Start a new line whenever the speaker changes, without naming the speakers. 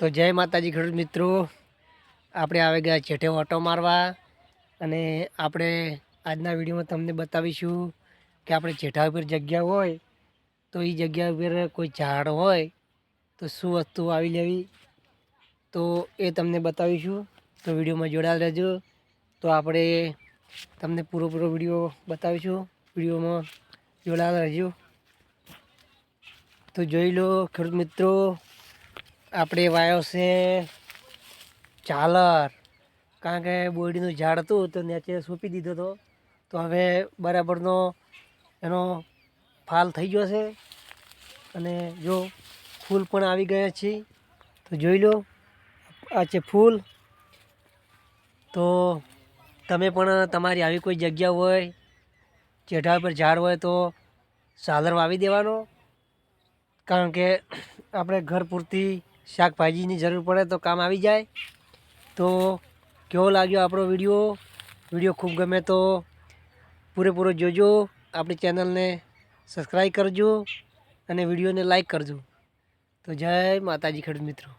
તો જય માતાજી ખેડૂત મિત્રો. આપણે આવી ગયા છેઠે ઓટો મારવા અને આપણે આજના વિડીયોમાં તમને બતાવીશું કે આપણે છેઠા ઉપર જગ્યા હોય તો એ જગ્યા ઉપર કોઈ ઝાડ હોય તો શું વસ્તુ આવી લેવી તો એ તમને બતાવીશું. તો વિડીયોમાં જોડાયેલ રહેજો. તો આપણે તમને પૂરો પૂરો વીડિયો બતાવીશું. વિડીયોમાં જોડાયેલ રહેજો. તો જોઈ લો ખેડૂત મિત્રો આપણે વાયો છે ઝાલર. કારણ કે બોરડીનું ઝાડ હતું તો નીચે સોંપી દીધો હતો. તો હવે બરાબરનો એનો ફાલ થઈ ગયો છે. અને જો ફૂલ પણ આવી ગયા છે. તો જોઈ લો, આ છે ફૂલ. તો તમે પણ તમારી આવી કોઈ જગ્યા હોય ચેઢા પર ઝાડ હોય તો સાલર વાવી દેવાનો. કારણ કે આપણે ઘર પૂરતી શાકભાજીની જરૂર પડે તો કામ આવી જાય. તો કેવો લાગ્યો આપણો વીડિયો? વીડિયો ખૂબ ગમે તો પૂરેપૂરો જોજો. આપણી ચેનલને સબસ્ક્રાઈબ કરજો અને વિડીયોને લાઈક કરજો. તો જય માતાજી ખેડૂત મિત્રો.